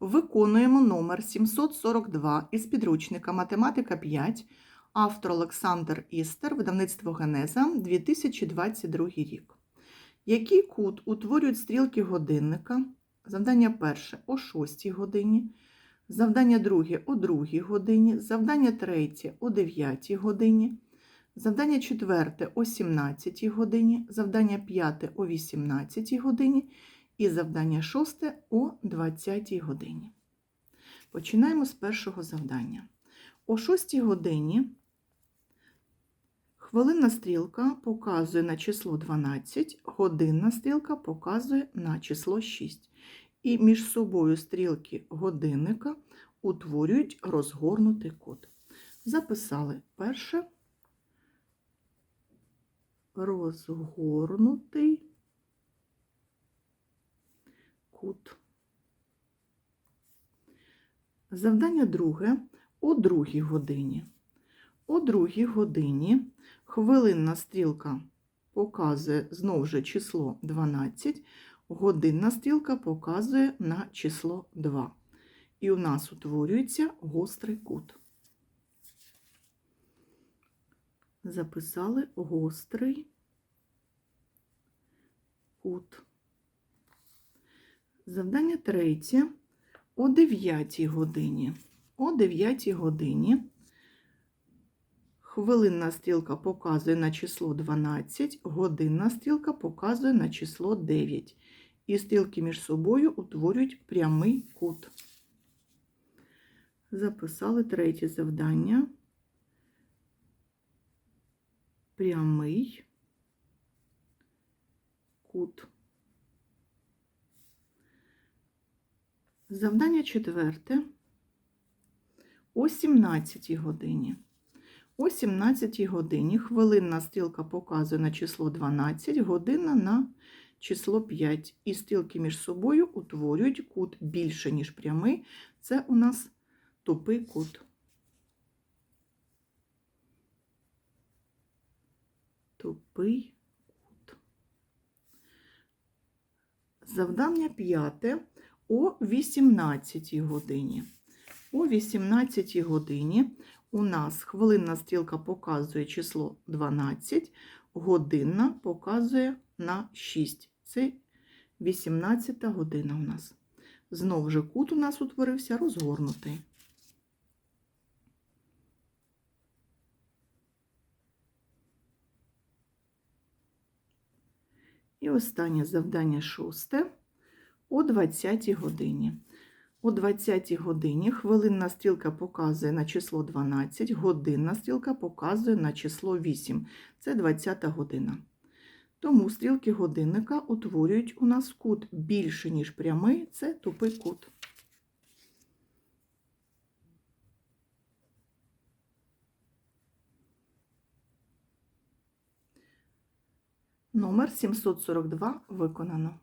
Виконуємо номер 742 із підручника Математика 5, автор Олександр Істер, видавництво Генеза, 2022 рік. Який кут утворюють стрілки годинника? Завдання перше о 6 годині, завдання друге о 2 годині, завдання третє о 9 годині, завдання четверте о 17 годині, завдання п'яте о 18 годині і завдання шосте о 20 годині. Починаємо з першого завдання. О 6 годині хвилинна стрілка показує на число 12, годинна стрілка показує на число 6. І між собою стрілки годинника утворюють розгорнутий кут. Записали перше розгорнутий кут. Завдання друге о другій годині. О другій годині хвилинна стрілка показує знову ж число 12, годинна стрілка показує на число 2. І у нас утворюється гострий кут. Записали гострий кут. Завдання третє о 9 годині. О 9 годині хвилинна стрілка показує на число 12, годинна стрілка показує на число 9. І стрілки між собою утворюють прямий кут. Записали третє завдання. Прямий кут. Завдання четверте о 17 годині. О 17 годині хвилинна стрілка показує на число 12, година на число 5. І стрілки між собою утворюють кут більше, ніж прямий. Це у нас тупий кут. Тупий кут. Завдання п'яте о 18 годині. О 18 годині у нас хвилинна стрілка показує число 12, годинна показує на 6. Це 18 година у нас. Знову ж кут у нас утворився розгорнутий. І останнє завдання шосте о 20 годині. О 20 годині хвилинна стрілка показує на число 12, годинна стрілка показує на число 8. Це 20 година. Тому стрілки годинника утворюють у нас кут більше, ніж прямий, це тупий кут. Номер 742 виконано.